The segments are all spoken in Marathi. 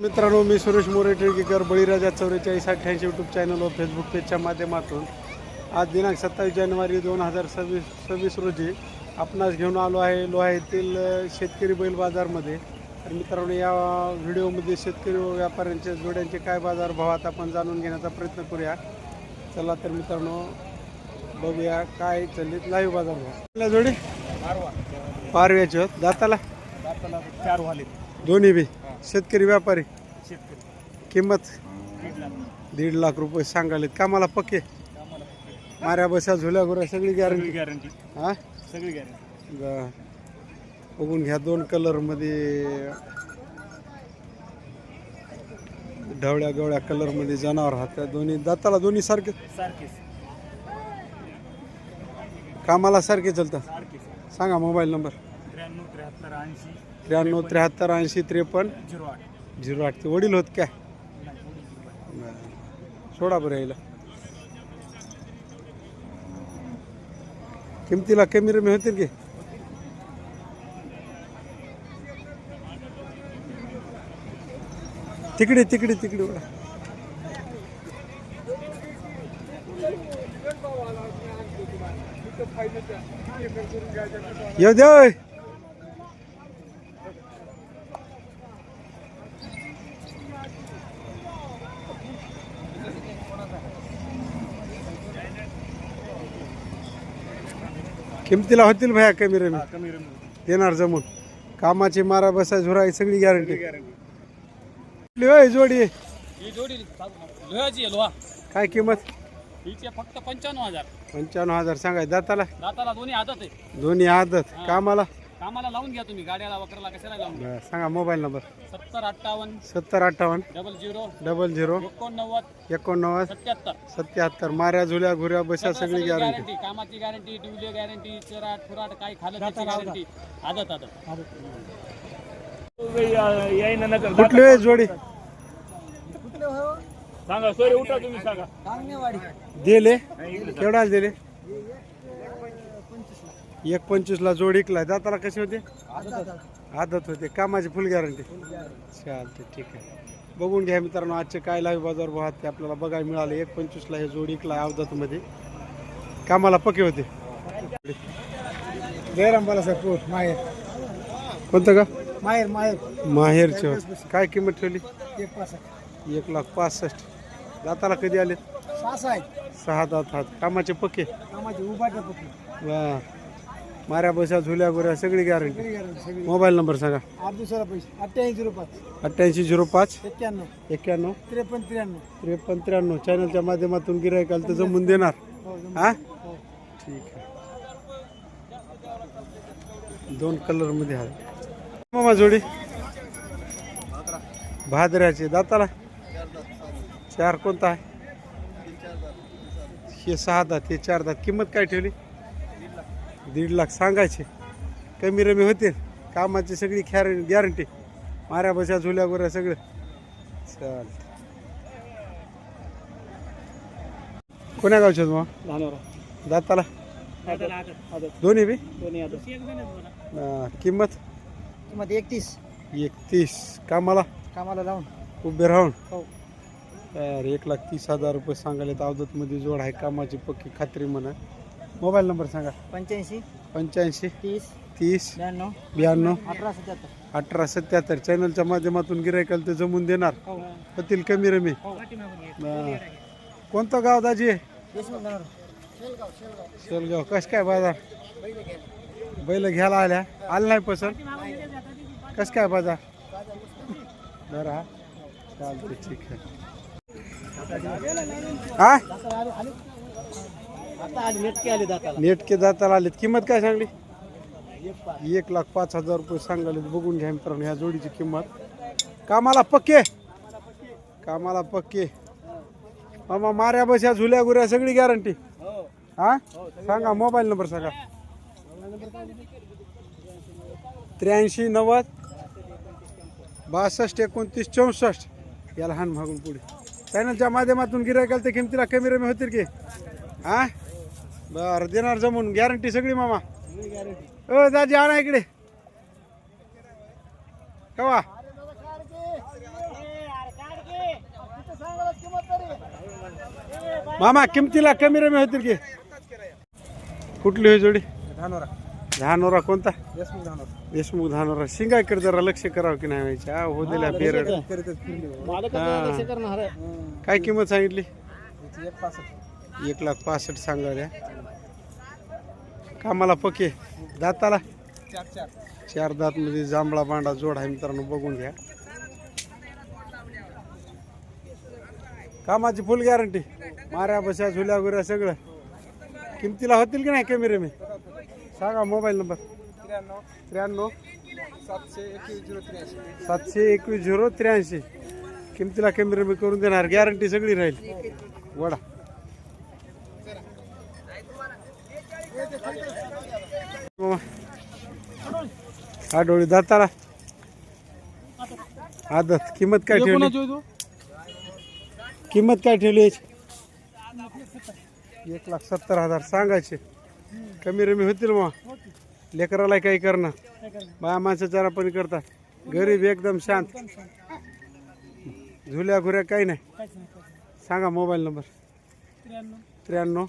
मित्रांनो मी सुरेश मोरे टिळकेकर बळीराजा चौवेचाळीस अठ्ठ्याऐंशी यूट्यूब चॅनल व फेसबुक पेजच्या माध्यमातून आज दिनांक सत्तावीस जानेवारी दोन हजार सव्वीस सव्वीस रोजी आपणास घेऊन आलो आहे लोहा येथील शेतकरी बैल बाजारमध्ये. तर मित्रांनो या व्हिडिओमध्ये शेतकरी व व्यापाऱ्यांच्या जोड्यांचे काय बाजार भावात आपण जाणून घेण्याचा प्रयत्न करूया. चला तर मित्रांनो बघूया काय चाललीत लाईव्ह बाजार भाव. आपल्या जोडी? पारव्याचे होत. दाताला? चार वाले दोन्ही बी? शेतकरी व्यापारी. शेतकरी. किंमत? दीड लाख. दीड लाख रुपये सांगालेत कामाला पक्के? माऱ्या बसा झुल्या गुऱ्या सगळी सगळी गॅरंटी गॅरंटी हा? सगळी गॅरंटी बघून घ्या दोन कलरमध्ये ढवळ्या गवळ्या कलरमध्ये जनावर त्या दोन्ही दाताला दोन्ही सारखे? सारखेच. कामाला सारखे चालतात सारखेच. सांगा मोबाईल नंबर. त्र्याण्णव त्र्याहत्तर ऐंशी. त्र्याण्णव त्र्याहत्तर ऐंशी त्रेपन्न झिरो आठ झिरो आठ ते वडील होत काय बरं. सोडा बरं यायला किमतीला कमी रमी होतील की तिकडे तिकडे तिकडे वळा. येऊ द्या होय. किमतीला होतील भया कमी रमी. हा कमी रमी. देणार जमून. कामाची मारा बसा झुराई सगळी गॅरंटी गॅरंटी होय जोडी. ही जोडी लोह्याची आहे लोहा. काय किंमत? हिचे फक्त पंच्याण्णव हजार. पंच्याण्णव हजार सांगाय दाताला? दाताला दोन्ही आदत आहे. दोन्ही आदत. कामाला? कामाला लावून घ्या तुम्ही गाड्याला वक्राला कशाला लावून घ्या? बरं, सांगा मोबाईल नंबर. सत्तर अठ्ठावन्न सत्तर अठ्ठावन्न डबल झिरो डबल झिरो एकोणनव्वद एकोणनव्वद सत्याहत्तर. सत्याहत्तर. माऱ्या झुल्या घुऱ्या बशा सगळी गॅरंटी गॅरंटी कामाची गॅरंटी ड्युली गॅरंटी चराट फुराट काही खाल्लं त्याची गॅरंटी आदत आदत. कुठली होय जोडी? सांगा सोयरे उठा तुम्ही सांगा. दिले. केवढा दिले? एक पंचवीस ला जोड इकलाय दाताला कसे होते? आदत होते. कामाची फुल गॅरंटी? चालते ठीक आहे. बघून घ्या मित्रांनो आजचे काय लाईव्ह बाजार भावात ते आपल्याला बघायला मिळाले. एक पंचवीसला हे जोड इकलाय अवधात मध्ये कामाला पके होते. जयराम बालासाहेब पोट माहेर. कोणतं का? माहेर माहेर. माहेरचे. होते काय किंमत ठेवली? एक पासष्ट. एक लाख पासष्ट. दाताला कधी आले आहेत. सहा दात हात कामाचे पक्के कामाची उभाटा पकडली वा. माऱ्या बशा झुल्या गुऱ्या सगळी गॅरंटी सगळी मोबाईल नंबर सांगा. आठ दिवसाला पैसे. अठ्ठ्याऐंशी रुपये. अठ्ठ्याऐंशी झिरो पाच. एक्क्याण्णव. एक्क्याण्णव. त्रेपन्न त्र्याण्णव. त्रेपन्न त्र्याण्णव. चॅनलच्या माध्यमातून गिरायकाल तर जमून देणार. हो. हा हो. ठीक आहे. दोन कलरमध्ये आहे. मामा जोडी. भादऱ्याचे दाताला. चार कोणता आहे? हे सहा दात हे चार दात. किंमत काय ठेवली? दीड लाख सांगायचे. कमी रमी होतील. कामाची सगळी खॅर गॅरंटी माऱ्या बशा झुल्या गोऱ्या सगळं. चाल कोण्या गावच्या मग लहानवर दाताला? दोन्ही बी? दोन्ही आदत. अं, किंमत? किंमत एकतीस. एकतीस. कामाला? कामाला लावून. उभे राहून? हो. तर एक लाख तीस हजार रुपये सांगायला अवधत मध्ये जोड आहे. कामाची पक्की खात्री म्हणा. मोबाईल नंबर सांगा. पंच्याऐंशी. पंच्याऐंशी. तीस. तीस. ब्याण्णव. ब्याण्णव. अठरा सत्याहत्तर. अठरा सत्याहत्तर. चॅनलच्या माध्यमातून गिरायकाल ते जमून देणार. हो. होतील कमी रमी हो. कोणतं गाव दाजी? शेलगाव. कस काय बाजार? बैल घ्यायला आल्या. आलं नाही पसंत? कस काय बाजार? बरं हा. चालते ठीक आहे. हा? आता नेटके आले दाताला. नेटके दाताला आलेत. किंमत काय सांगली? एक लाख पाच हजार रुपये सांगाले बघून घ्या मित्रांनो ह्या जोडीची किंमत. कामाला पक्के. कामाला पक्के. मामा माऱ्या या झुल्या गुऱ्या सगळी गॅरंटी हा? सांगा मोबाईल नंबर सांगा. त्र्याऐंशी नव्वद बासष्ट एकोणतीस चौसष्ट. या लहान मागून पुढे. चॅनलच्या माध्यमातून गिरायकाल ते किमतीला कमी रमी होतील की? हा? बर देणार जमून. गॅरंटी सगळी मामा. ओ दाजी आणा इकडे. कवा? मामा किमतीला कमी रमी होतील की? कुठली होई जोडी? धानोरा. कोणता? देशमुख धानोरा. शिंगा इकडे जरा लक्ष करावं की नाही व्हायच्या हो दिला बेरड काय किंमत सांगितली? एक लाख पासष्ट सांगा कामाला पके. दाताला? चार चार. चार दात मध्ये जांभळा बांडा जोड आहे मित्रांनो बघून घ्या. कामाची फुल गॅरंटी माऱ्या बशा झुल्या गुऱ्या सगळं. किमतीला होतील की नाही कमी रेमी सांगा मोबाईल नंबर. त्र्याण्णव. सातशे एकवीस झिरो त्र्याऐंशी. सातशे एकवीस झिरो त्र्याऐंशी. किमतीला कमी रेमी करून देणार. गॅरंटी सगळी राहील. वडा. हा डोळी दाताला आदत. किंमत काय ठेवली? किंमत काय ठेवली याची? एक लाख सत्तर हजार. सांगायचे. कमी रमी होतील मग. लेकराला काही करणार. बाया माणसं चारा पण करतात. गरीब एकदम शांत. झुल्या घुऱ्या काही नाही. सांगा मोबाईल नंबर. त्र्याण्णव.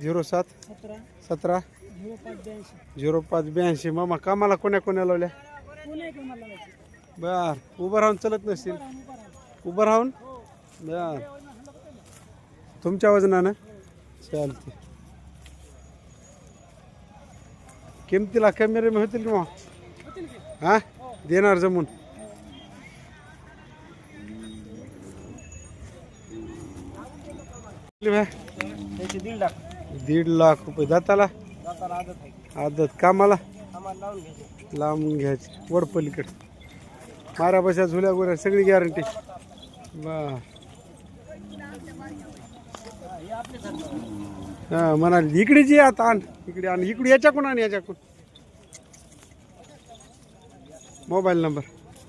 झिरो सात? सतरा. झिरो पाच ब्याऐंशी. मामा कामाला कोण्या कोण्या लावल्या? बर. उभं राहून चलत नसतील. उभं राहून बर. तुमच्या वजनानं? चालते किमतीला कमी रमी होतील की मग? हा? देणार जमून. भाई? त्याची दीड लाख दीड लाख रुपये. दाताला? दाताला आदत आहे. आदत. कामाला? आम्हाला लावून घ्यायचे. लांबून घ्यायची. वर पलीकडे. मारा बशा झुल्या गोऱ्या सगळी गॅरंटी बर हा म्हणाली इकडे जी आता आण. इकडे आण. इकडे याच्याकडून आण याच्याकडून. Mobile number.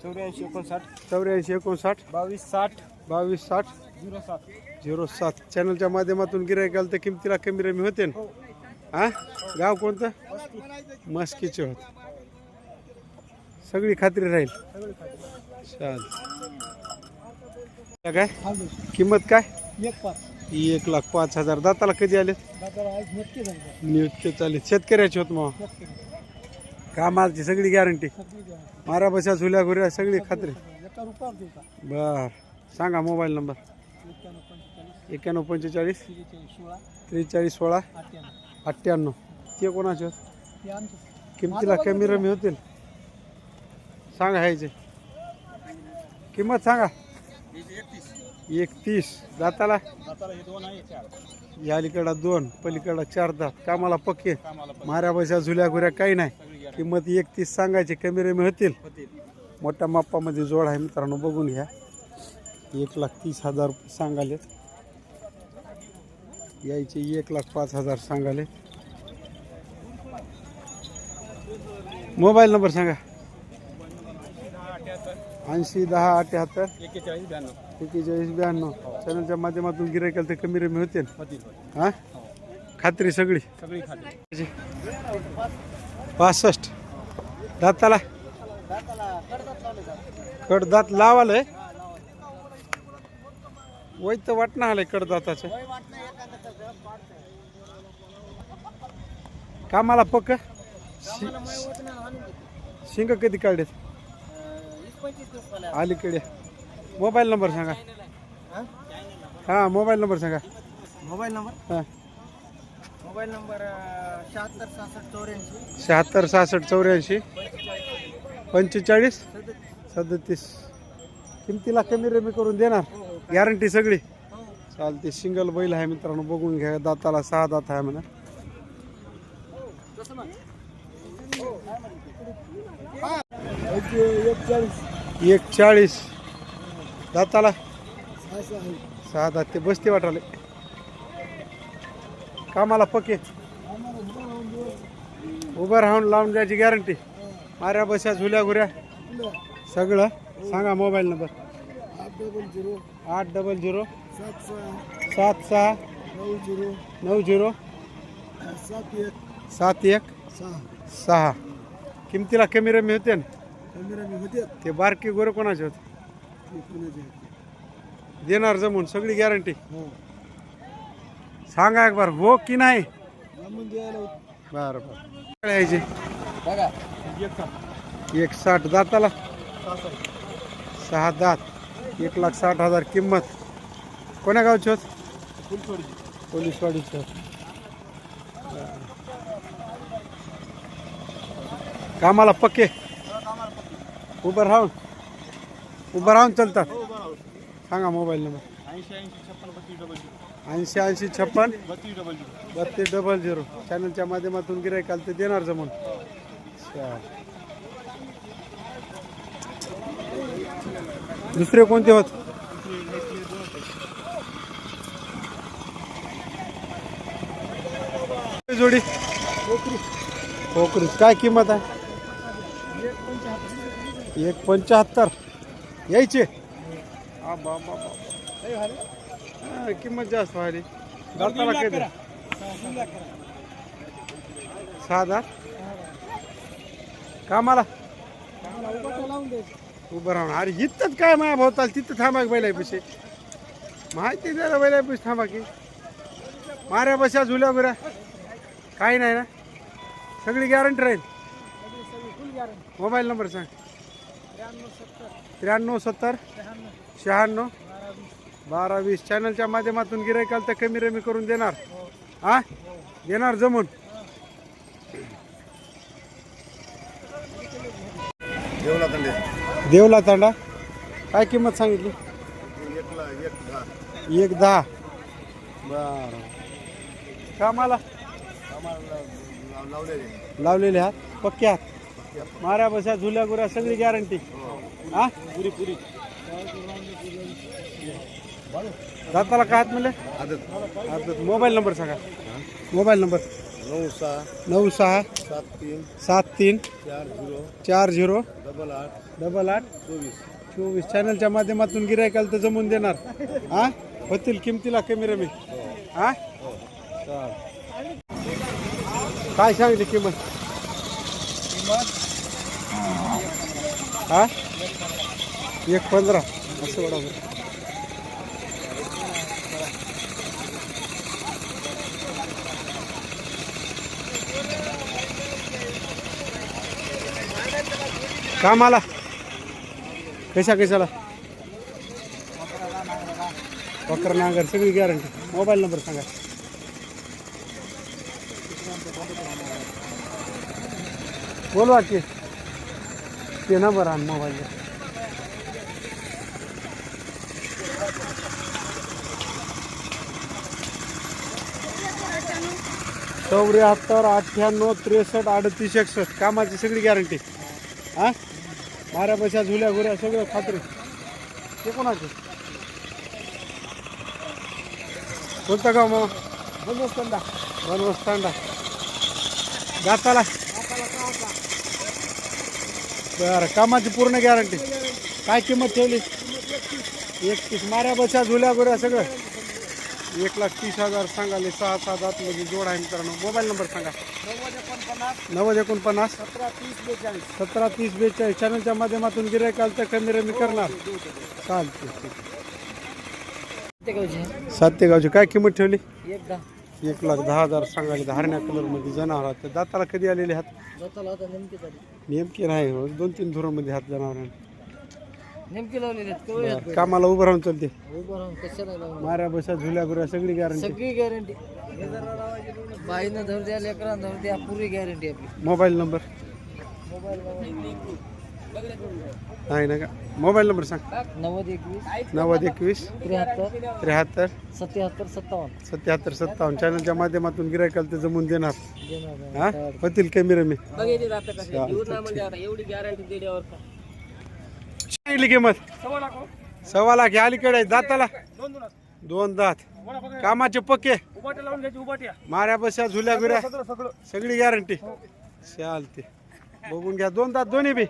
चौऱ्याऐंशी एकोणसाठ. चौऱ्याऐंशी एकोणसाठ. बावीस साठ. बावीस साठ. झिरो सात. झिरो सात. चॅनलच्या माध्यमातून गिरायक आलं तर किमतीला कमी रमी होते ना? हा? गाव कोणतं? मस्कीचे होत. सगळी खात्री राहील. चाल काय? किंमत काय? एक लाख पाच हजार. दाताला कधी आले? दाताला नियुक्त चालेल शेतकऱ्याचे होत मग कामाची सगळी गॅरंटी मारा बसा झुल्या घुऱ्या सगळी खात्री. बर. सांगा मोबाईल नंबर एक्क्याण्णव पंचेचाळीस त्रेचाळीस सोळा अठ्ठ्याण्णव. अठ्ठ्याण्णव. ते कोणाचे होत? ते आमचं. किमतीला कमी रमी होतील? सांगा ह्याचे. किंमत सांगा. एकतीस. दाताला? दाताला हे दोन आहे चार. या अलीकडा दोन पलीकडा चार दात. कामाला पक्के. माऱ्या बशा झुल्या घुऱ्या काही नाही. किंमत एकतीस सांगायची कमी रमी होतील? मोठ्या माप्पामध्ये जोड आहे मित्रांनो बघून घ्या. एक लाख तीस हजार रुपये सांगाले यायचे एक लाख पाच हजार सांगाले. मोबाईल नंबर सांगा. ऐंशी दहा अठ्याहत्तर. एक्केचाळीस ब्याण्णव एकेचाळीस ब्याण्णव. चॅनलच्या माध्यमातून गिरायकाल तर कमी रमी होते होतील. हा? खात्री सगळी. सगळी खात्री. पासष्ट. दाताला. कडदात लावालय. वय तर वाटणं आलंय कडदाताचं. कामाला पक्क? शिंग कधी काढलेत? अलीकडे. मोबाईल नंबर सांगा. हा? मोबाईल नंबर सांगा. Mobile number? हा. मोबाईल नंबर शहात्तर सहासष्ट चौऱ्याऐंशी. शहात्तर सहासष्ट चौऱ्याऐंशी. पंचेचाळीस? सदतीस. किमतीला कमी रमी करून देणार? गॅरंटी सगळी. चालते सिंगल बैल आहे मित्रांनो बघून घ्या दाताला सहा दात आहे म्हणा. एक चाळीस दाताला? सहा दात ते बसते वाटाले. कामाला पके. उभं राहून लावून द्यायची गॅरंटी. माऱ्या बशा झुल्या घुऱ्या. सगळं सांगा मोबाईल नंबर. डबल झिरो आठ डबल झिरो सात सहा. सात सहा. नऊ झिरो नऊ झिरो सात एक. सात एक. सहा. सहा. किमतीला कमी रमी होते ना? कॅमेरा मी होते. ते बारके गोरे कोणाचे होते? ते कोणाचे आहेत? देणार जमून सगळी गॅरंटी हो. सांगा एक बार हो की नाही? लांबून द्यायला होत. बरं बरं. काय यायचे बघा. एक साठ. दाताला सहा दात. एक लाख साठ हजार किंमत. कोण्या गावची होत? पोलीसवाडीची कामाला पक्के? उभं राहून? उभं राहून चालतात? सांगा मोबाईल नंबर. ऐंशी ऐंशी छप्पन. बत्तीस डबल झिरो. चॅनलच्या माध्यमातून गिरायकाल ते देणार जमून. दुसरे कोणते होत? जोडी. पोकरी काय किंमत आहे? एक पंच्याहत्तर यायचे. बा, बा, बा. किंमत जास्त व्हायली सहा हजार कामाला? उभं राहून. अरे इथंच काय माया भावताल तिथं थांबा की पैसे माहिती जरा बैला थांबा की. माऱ्या बशा झुल्या गुऱ्या काही नाही ना. सगळी गॅरंटी राहील. मोबाईल नंबर सांग. त्र्याण्णव सत्तर. शहाण्णव. बारा वीस चॅनलच्या माध्यमातून गिरायकाल तर कमी रमी करून देणार. हा? देणार जमून. देवला देवला तांडा. काय किंमत सांगितली? एक दहा. बर. कामाला? लावलेले आहात पक्के आहात माऱ्या बसा झुल्या गुऱ्या सगळी गॅरंटी हा? पुरी पुरी जाताला काय हात म्हणले? आदत मोबाईल नंबर सांगा. Mobile number? नऊ सहा नऊ सहा सात तीन सात तीन चार झिरो चार झिरो डबल आठ डबल आठ? चोवीस. चोवीस चॅनलच्या माध्यमातून गिरायकाल तर जमून देणार. हा? होतील किमतीला कमी रमी. हा? काय सांगली किंमत? हा? एक पंधरा. असं बरोबर कामाला. कशा कशाला? वक्र नांगर सगळी गॅरंटी मोबाईल नंबर सांगा. बोलवा की. ते नंबर आण मोबाईल चौऱ्याहत्तर अठ्ठ्याण्णव त्रेसष्ट अडतीस एकसष्ट. कामाची सगळी गॅरंटी हां? माऱ्या बशा झुल्या घुऱ्या सगळं खात्री. ते कोणाचे? कोणतं गाव मग? बनवस्तांडा. बनवस्तांडा. दाताला बरं कामाची पूर्ण गॅरंटी. काय किंमत ठेवली? एकतीस. माऱ्या बशा झुल्या गुऱ्या सगळं. एक लाख तीस हजार सांगाले सहा सहा दात म्हणजे जोड आहे मित्रांनो. मोबाईल नंबर सांगा. नव्वद एकोणपन्नास सतरा तीस बेचाळीस. सतरा तीस बेचाळीस चॅनलच्या माध्यमातून गिरायकाल तर कमी रमी करणार. चालते सातेगावची काय किंमत ठेवली? एक दहा एक लाख दहा हजार सांगायला धारण्या कलरमध्ये जनावर तर दाताला कधी आलेले हात नेमकी नाही दोन तीन धुरामध्ये हात जनावरांना नेमकी लावलेली आहेत कवळे आहेत कामाला उभं राहून चालते. उभं राहून कशाला लावून माऱ्या बसा झुल्या गुऱ्या सगळी गॅरंटी सगळी गॅरंटी बाईनं धर द्या लेकरांना धर द्या पुरी गॅरंटी आपली. Mobile number. नाही ना का? मोबाईल नंबर सांग. नव्वद एकवीस. नव्वद एकवीस. त्र्याहत्तर. त्र्याहत्तर. सत्याहत्तर सत्तावन्न. सत्याहत्तर सत्तावन्न. चॅनलच्या माध्यमातून गिरायकाल ते जमून देणार. देणार हा? होतील कमी रमी म्हणजे एवढी गॅरंटी दिल्यावर सांगितली किंमत सव्वा लाख हे अलीकडे. दाताला. दोन दात. कामाचे पक्के. माऱ्या बशा झुल्या गुऱ्या सगळी गॅरंटी चालते बघून घ्या. दोन दात दोन्ही बी.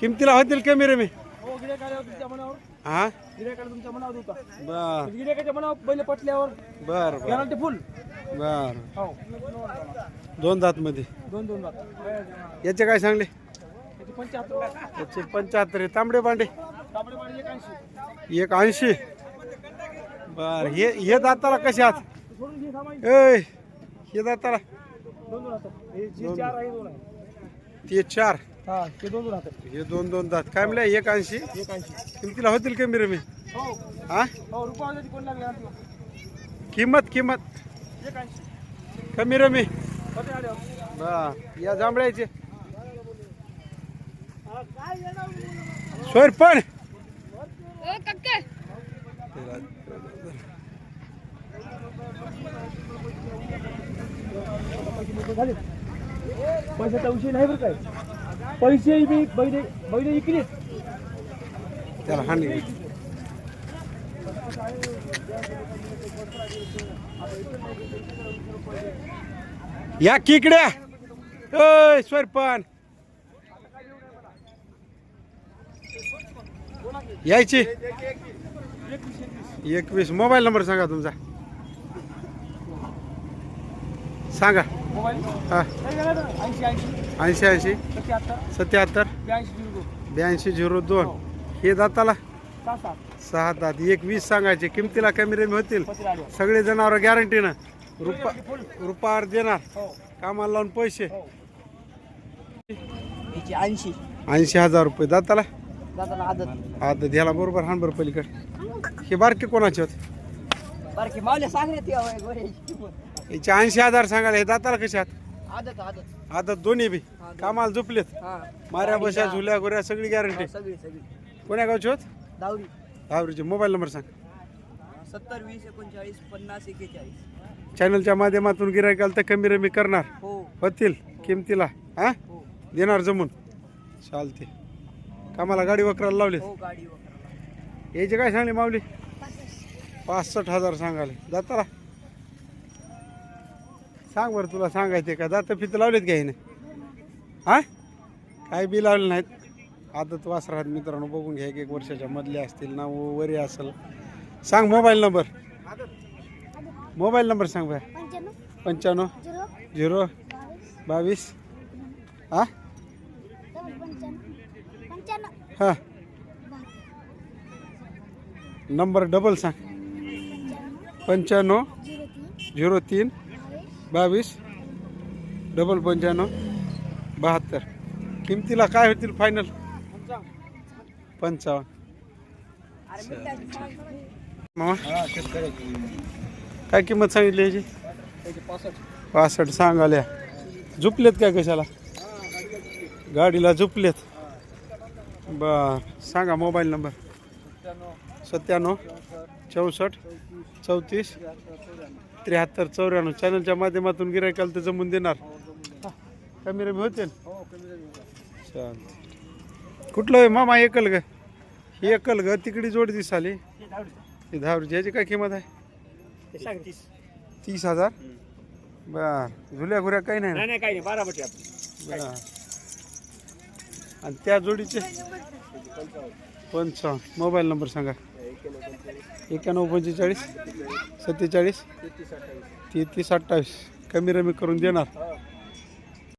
किमतीला होतील कमी रे मी हो? हा बर. पटल्यावर. बर बर. गॅरंटी फुल बर. हो. दोन दात मध्ये. दोन दोन लाख याचे काय सांगले? पंच्याहत्तर याचे पंच्याहत्तर आहे. तांबडे बांडे. तांबडे पाणी एक ऐंशी एक ऐंशी बर हे हे दाताला कसे आहात? ए हे दाताला. दोन. ते चार. हे दोन दोन दात. काय म्हणलं? एक ऐंशी किमतीला होतील कमी रमी हा. किंमत किंमत. कमी रमी या जांभळ्याचे. सोयर पण पैशाचा विषय नाही बरं काय. पैसे बी बैले बैले इकलीच त्याला हानी या किकड्या ओय स्वरपण यायची? एकवीस. मोबाईल नंबर सांगा तुमचा. सांगा. हा. ऐंशी ऐंशी. सत्याहत्तर. ब्याऐंशी झिरो दोन. हे दाताला? सहा दात. एक वीस सांगायचे. किमतीला कमी रेमी होतील? सगळे जनावर गॅरंटीनं रुपा रुपावर देणार. कामाला लावून पैसे. ऐंशी. ऐंशी हजार रुपये. दाताला? दादाला आदत. आता ह्याला बरोबर हाण बरं पलीकडे. हे बारके कोणाचे होते? बारकी मावल्या सांगण्यात यावं गोऱ्याची याचे ऐंशी हजार सांगायला हे दाताला आहात? आदत आदत. आता दोन्ही बी. कामाला झोपलेत. हा. माऱ्या बशा झुल्या गुऱ्या सगळी गॅरंटी सगळी सगळी. कोण्या गावचे होत? दावरी. दहावरीचे मोबाईल नंबर सांग. सत्तर वीस एकोणचाळीस पन्नास एकेचाळीस चॅनलच्या माध्यमातून गिरायकाला तर कमी रमी करणार. हो. होतील किमतीला हा? हो. देणार जमून. चालते कामाला गाडी वकराला लावले हो गाडी वगैरे याचे काय सांगले माऊली? पासष्ट हजार सांगाले. दाताला सांग बरं तुला सांगायचे का? दात फित लावलेत का हिने? हा? काय बी लावले नाहीत. आदत वासरात मित्रांनो बघून घ्या एक एक वर्षाच्या मधले असतील ना वरी असेल. सांग मोबाईल नंबर. मोबाईल नंबर सांग बाय पंच्याण्णव. झिरो. बावीस. हा डबल पंच्याण्णव पंच्याण्णव हां. नंबर डबल सांग. पंच्याण्णव झिरो तीन बावीस डबल पंच्याण्णव बहात्तर. किमतीला काय होतील फायनल पंचावन्न. काय किंमत सांगितली याची? पासष्ट. सांगाल्या. झुपलेत काय कशाला? गाडीला झुपलेत. बर सांगा मोबाईल नंबर. सत्त्याण्णव चौसष्ट चौतीस त्र्याहत्तर चौऱ्याण्णव. चॅनलच्या माध्यमातून गिरायकाला तर जमून देणार. कमी रमी होते चालते कुठलं आहे मामा एकल ग? ही एकल ग तिकडी जोडी दिसाली. ही दहा याची काय किंमत आहे? तीस हजार. बर झुल्या घुऱ्या काही नाही ना? नाही काही नाही. बारा बर. आणि त्या जोडीचे? पंचावन्न. मोबाईल नंबर सांगा. एक्याण्णव पंचेचाळीस सत्तेचाळीस तेहतीस अठ्ठावीस. कमी रमी करून देणार.